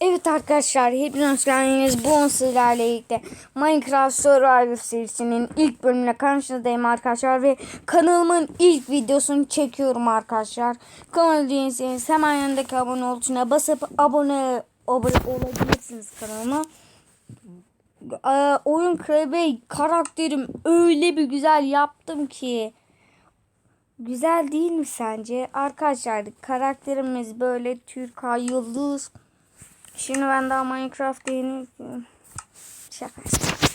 Evet arkadaşlar hepiniz geldiniz. Bu sizlerle birlikte Minecraft Survivor serisinin ilk bölümüne karşınızdayım arkadaşlar ve kanalımın ilk videosunu çekiyorum arkadaşlar. Kanalı değilseniz hemen yanındaki abone ol basıp abone, abone olabilirsiniz kanalıma. Ee, oyun krebe karakterim öyle bir güzel yaptım ki. Güzel değil mi sence? Arkadaşlar karakterimiz böyle Türkay Yıldız. Şimdi ben daha Minecraft yeni şaka.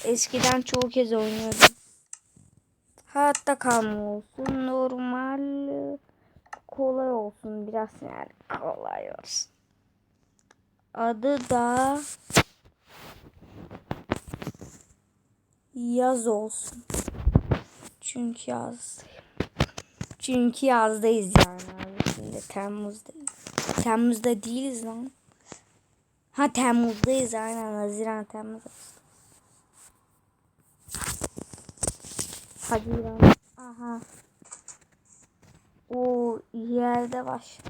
Eskiden çoğu kez oynuyordum. Hayatta kalma olsun. Normal kolay olsun. Biraz yani kolay olsun. Adı da yaz olsun. Çünkü yaz. Çünkü yazdayız yani. Şimdi Temmuz'dayız. Temmuz'da değiliz lan. Ha Temmuz'dayız aynen. Haziran Temmuz. Haziran. Aha. O yerde başladı.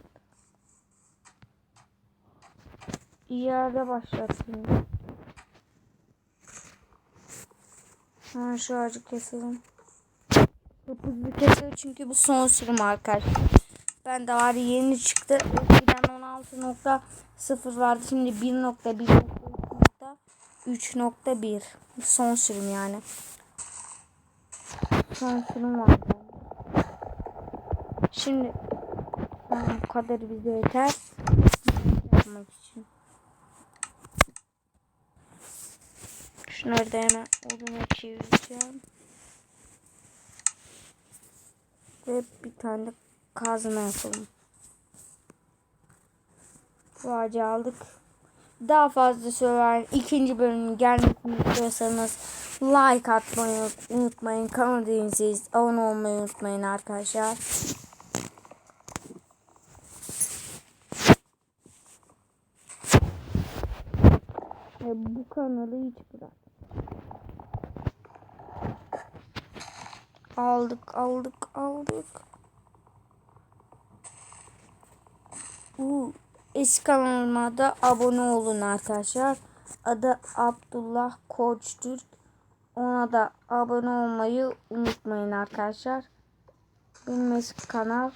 Yerde başlattım. Ha şu ağacı keselim. Hızlı kesiyor çünkü bu son sürüm arkadaşlar. Ben de var yeni çıktı. Eskiden 16.0 vardı. Şimdi 1.1.3.1 son sürüm yani. Son sürüm var. Şimdi bu kadar bize yeter. Yapmak için. Şunları da hemen oduna çevireceğim. Ve bir tane de kazma yapalım. Bu ağacı aldık. Daha fazla söyler ikinci bölümün gelmesini istiyorsanız like atmayı unutmayın. Kanal değilseniz abone olmayı unutmayın arkadaşlar. Ve bu kanalı hiç bırak. Aldık aldık aldık. Bu eski kanalıma da abone olun arkadaşlar. Adı Abdullah Koç. Ona da abone olmayı unutmayın arkadaşlar. Benim eski kanal.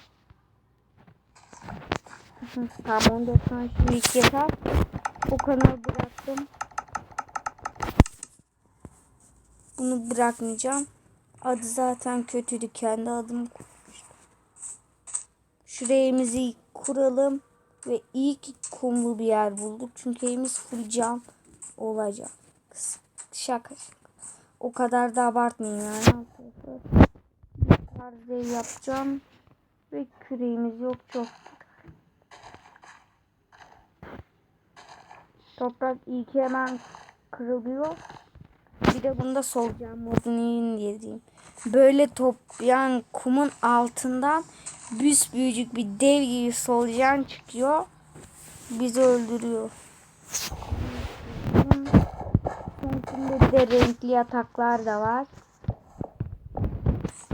tamam onu da sana şimdi yeter. O kanalı bıraktım. Bunu bırakmayacağım. Adı zaten kötüydü. Kendi adımı kurmuştum. Şuraya evimizi kuralım. Ve iyi ki kumlu bir yer bulduk. Çünkü evimiz full cam olacak. Şaka. O kadar da abartmayayım yani. Bir tarz ev yapacağım. Ve küreğimiz yok çok. Toprak iyi ki hemen kırılıyor. Bir de bunda solucan modunu yiyin diye diyeyim. Böyle top yani kumun altından büyücük bir dev gibi solucan çıkıyor. Bizi öldürüyor. Bir de renkli yataklar da var.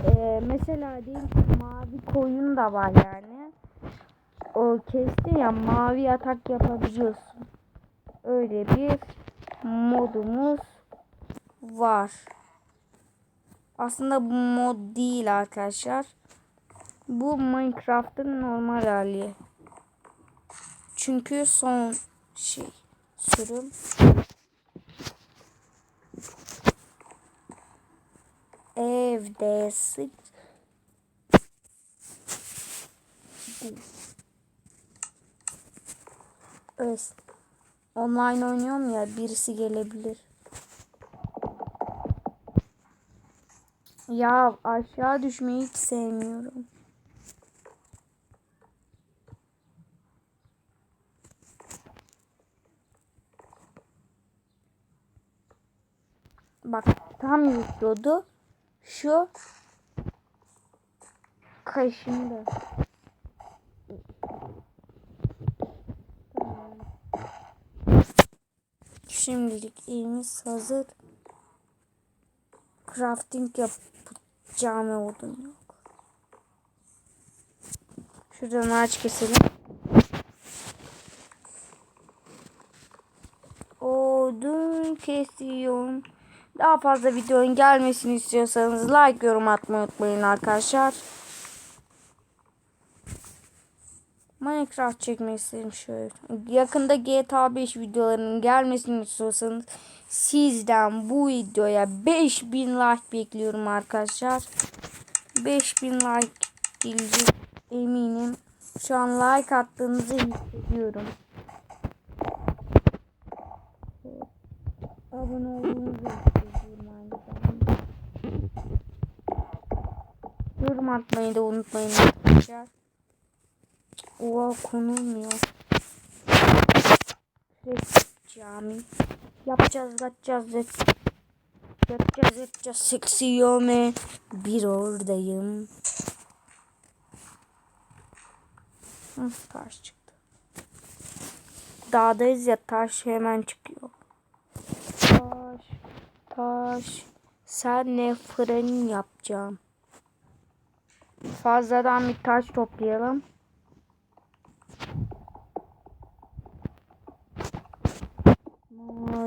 Ee, mesela diyelim ki mavi koyun da var yani. O kesti ya mavi yatak yapabiliyorsun. Öyle bir modumuz var. Aslında bu mod değil arkadaşlar. Bu Minecraft'ın normal hali. Çünkü son şey sürüm. Evde sık. Evet. Online oynuyorum ya birisi gelebilir. Ya aşağı düşmeyi hiç sevmiyorum. Bak tam yüklüyordu. Şu kaşındı. Şimdilik elimiz hazır. Crafting yapacağım odun yok. Şuradan ağaç keselim. odun kesiyorum. Daha fazla videonun gelmesini istiyorsanız like yorum atmayı unutmayın arkadaşlar. Minecraft çekmek istedim şöyle. Yakında GTA 5 videolarının gelmesini istiyorsanız sizden bu videoya 5000 like bekliyorum arkadaşlar. 5000 like gelecek eminim. Şu an like attığınızı hissediyorum. Abone olduğunuzu Yorum atmayı da unutmayın. Oha konulmuyor. Cami. Yapacağız, yapacağız, yapacağız. Yapacağız, yapacağız. Seksi yome. Bir oradayım. Hı, taş çıktı. Dağdayız ya taş hemen çıkıyor. Taş, taş. Sen ne fırın yapacağım. Fazladan bir taş toplayalım.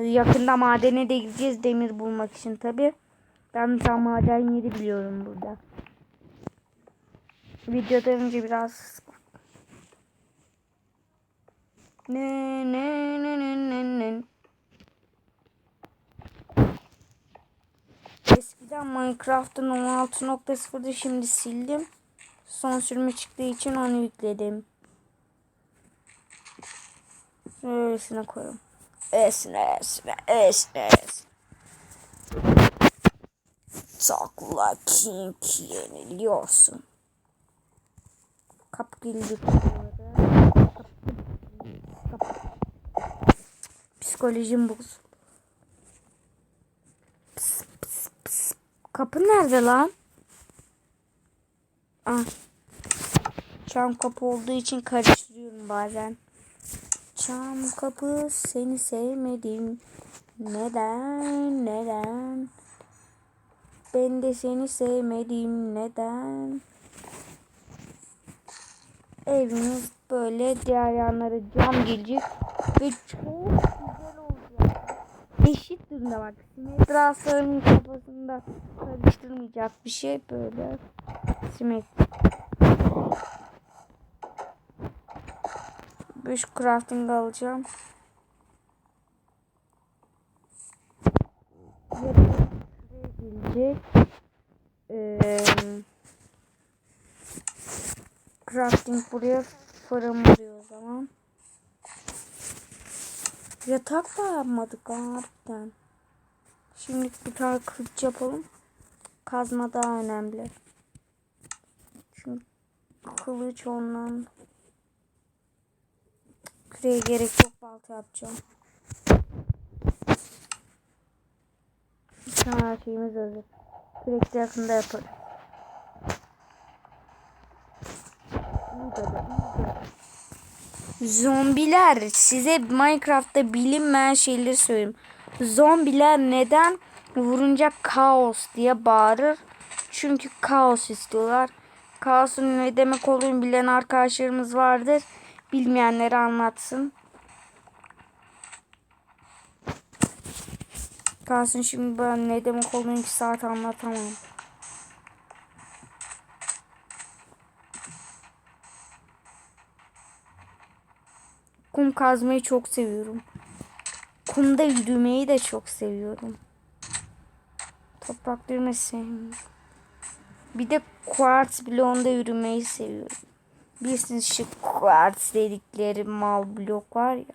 Yakında madene de gideceğiz demir bulmak için tabi. Ben tane maden yeri biliyorum burada. Videodan önce biraz ne ne ne ne ne ne Eskiden Minecraft'ın 16.0'dı şimdi sildim. Son sürümü çıktığı için onu yükledim. Öylesine koyalım. Esne esne esne esne. Sakla king yeniliyorsun. Kapı geldi. Psikolojim bozuldu. Kapı nerede lan? Ah. Çam kapı olduğu için karıştırıyorum bazen. Çam kapı seni sevmedim. Neden? Neden? Ben de seni sevmedim. Neden? Evimiz böyle diğer yanları cam gelecek ve çok. Eşit durumda bak. Simetrasların kafasında karıştırmayacak bir şey böyle. Simetri. Bush crafting alacağım. gelecek. Ee, crafting buraya fırın buraya o zaman. Yatak da yapmadık harbiden. Şimdi bir tane kılıç yapalım. Kazma daha önemli. Çünkü kılıç ondan. Küreye gerek yok balta yapacağım. Tane her şeyimiz hazır. Kürek de yakında yaparız. Zombiler size Minecraft'ta bilinmeyen şeyleri söyleyeyim. Zombiler neden vurunca kaos diye bağırır? Çünkü kaos istiyorlar. Kaosun ne demek olduğunu bilen arkadaşlarımız vardır. Bilmeyenleri anlatsın. Kalsın şimdi ben ne demek olduğunu iki saat anlatamam. Kum kazmayı çok seviyorum. Kumda yürümeyi de çok seviyorum. Toprak yürümeyi sevmiyorum. Bir de quartz bloğunda yürümeyi seviyorum. Bilirsiniz şu quartz dedikleri mal blok var ya.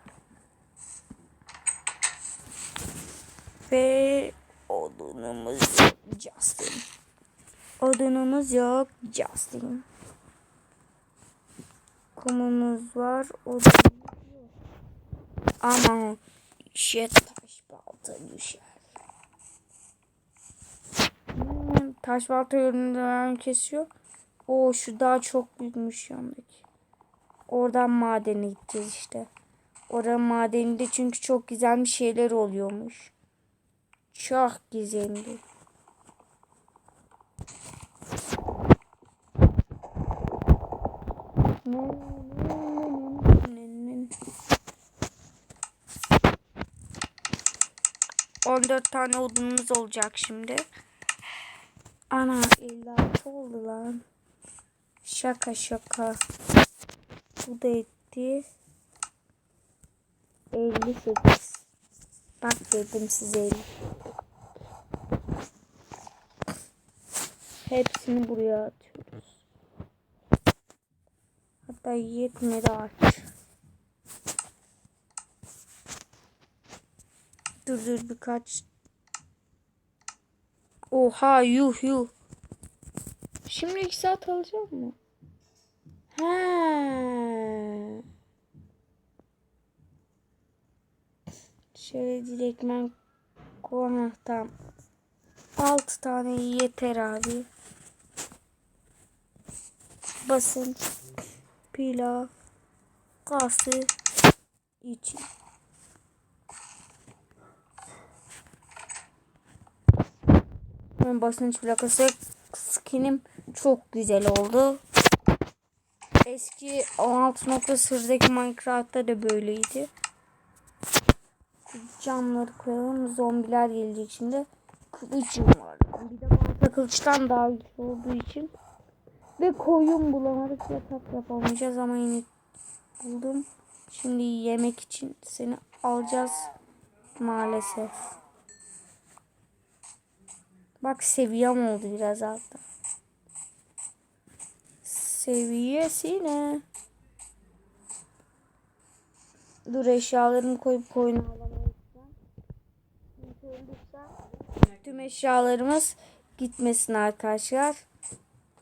Ve odunumuz Justin. Odunumuz yok Justin. Kumumuz var. Yok. Ama işe taş balta düşer. Hmm, taş balta yönünden kesiyor. O şu daha çok büyükmüş yandaki. Oradan madene gideceğiz işte. Oranın madeninde çünkü çok güzel bir şeyler oluyormuş. Çok güzeldi. 14 tane odunumuz olacak şimdi. Ana 56 oldu lan. Şaka şaka. Bu da etti. 58. Bak dedim size 50. Hepsini buraya atıyoruz. Hatta yetmedi aç. Dur birkaç. Oha yuh yuh. Şimdi iki saat alacak mı? He. Şöyle direktmen konaktan 6 tane yeter abi. Basınç, pila, kası için. Ben basınç plakası skinim çok güzel oldu. Eski 16.0'daki Minecraft'ta da böyleydi. Camları koyalım. Zombiler gelecek şimdi. Kılıcım var. Bir de balta kılıçtan daha güçlü olduğu için. Ve koyun bulamadık. Yatak yapamayacağız ama yine buldum. Şimdi yemek için seni alacağız. Maalesef. Bak seviyem oldu biraz altta. Seviyesine. Dur eşyalarımı koyup koyunu alamayacağım. Tüm eşyalarımız gitmesin arkadaşlar.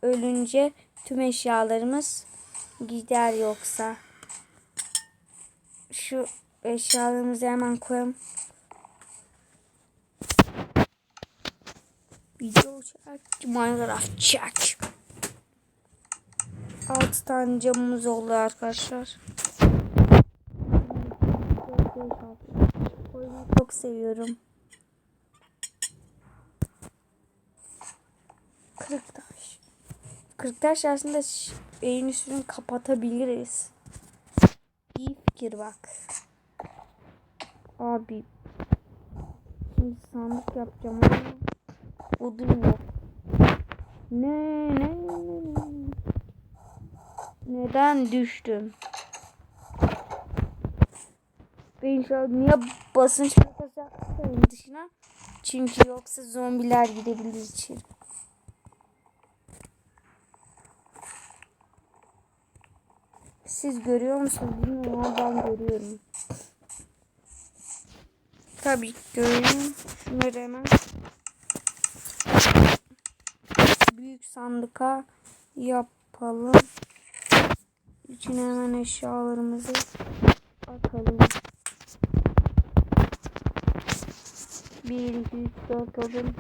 Ölünce tüm eşyalarımız gider yoksa. Şu eşyalarımızı hemen koyalım. Video çek. Minecraft çek. 6 tane camımız oldu arkadaşlar. Koyunu çok seviyorum. Kırık taş. Kırık taş aslında beyin üstünü kapatabiliriz. İyi fikir bak. Abi. Şimdi sandık yapacağım yok. Ne ne ne ne ne. Neden düştüm? Ben şu an niye basınç makası yaptım dışına? Çünkü yoksa zombiler gidebilir içeri. Siz görüyor musunuz bilmiyorum ben görüyorum. Tabii görüyorum. Şunları hemen büyük sandıka yapalım. İçine hemen eşyalarımızı atalım. 1, 2, 3, 4 odun.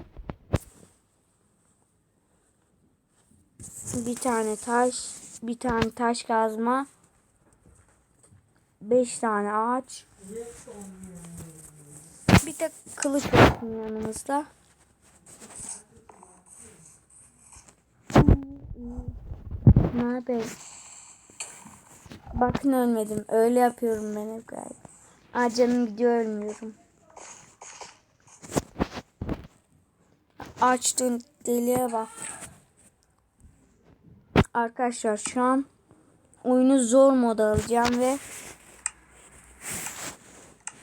Bir tane taş, bir tane taş kazma. 5 tane ağaç. Bir de kılıç olsun yanımızda. Ne haber? Bakın ölmedim. Öyle yapıyorum ben hep galiba. Aa canım gidiyor ölmüyorum. Açtığın deliğe bak. Arkadaşlar şu an oyunu zor moda alacağım ve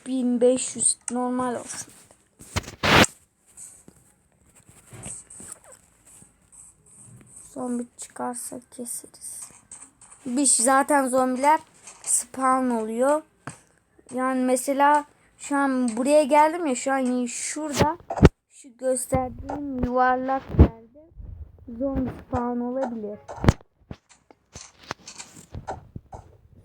1500 normal olsun. Zombi çıkarsa keseriz. Bir zaten zombiler spawn oluyor. Yani mesela şu an buraya geldim ya şu an şurada şu gösterdiğim yuvarlak yerde zombi spawn olabilir.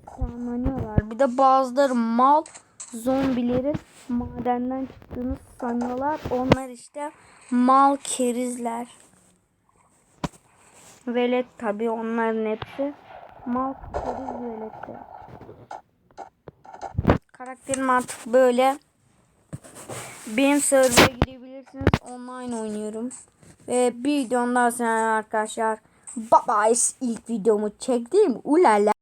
Spawnlanıyorlar. Bir de bazıları mal zombilerin madenden çıktığını sanıyorlar. Onlar işte mal kerizler. Velet tabi onların hepsi. Mal keriz veletler. Karakterim artık böyle. Benim server'a girebilirsiniz. Online oynuyorum. Ve bir videomdan sonra arkadaşlar. Bye bye. ilk videomu çektim. Ulala.